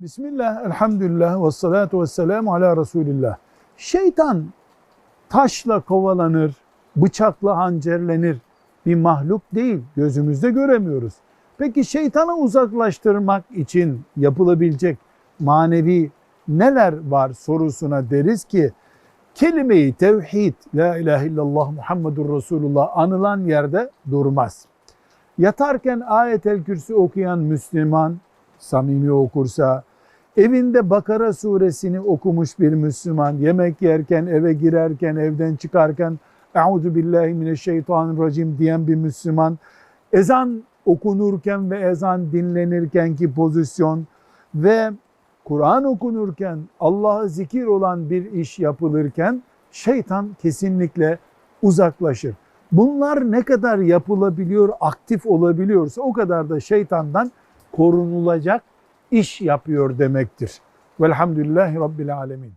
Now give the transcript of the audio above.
Bismillah, elhamdülillah, ve salatu ve selamu ala Resulillah. Şeytan taşla kovalanır, bıçakla hançerlenir bir mahluk değil. Gözümüzde göremiyoruz. Peki şeytanı uzaklaştırmak için yapılabilecek manevi neler var sorusuna deriz ki kelime-i tevhid, la ilahe illallah Muhammedur Resulullah anılan yerde durmaz. Yatarken ayetel kürsü okuyan Müslüman, samimi okursa, evinde Bakara suresini okumuş bir Müslüman, yemek yerken, eve girerken, evden çıkarken, Euzu billahi mineşşeytanirracim diyen bir Müslüman, ezan okunurken ve ezan dinlenirken ki pozisyon ve Kur'an okunurken, Allah'a zikir olan bir iş yapılırken şeytan kesinlikle uzaklaşır. Bunlar ne kadar yapılabiliyor, aktif olabiliyorsa o kadar da şeytandan korunulacak iş yapıyor demektir. Velhamdülillahi Rabbil Alemin.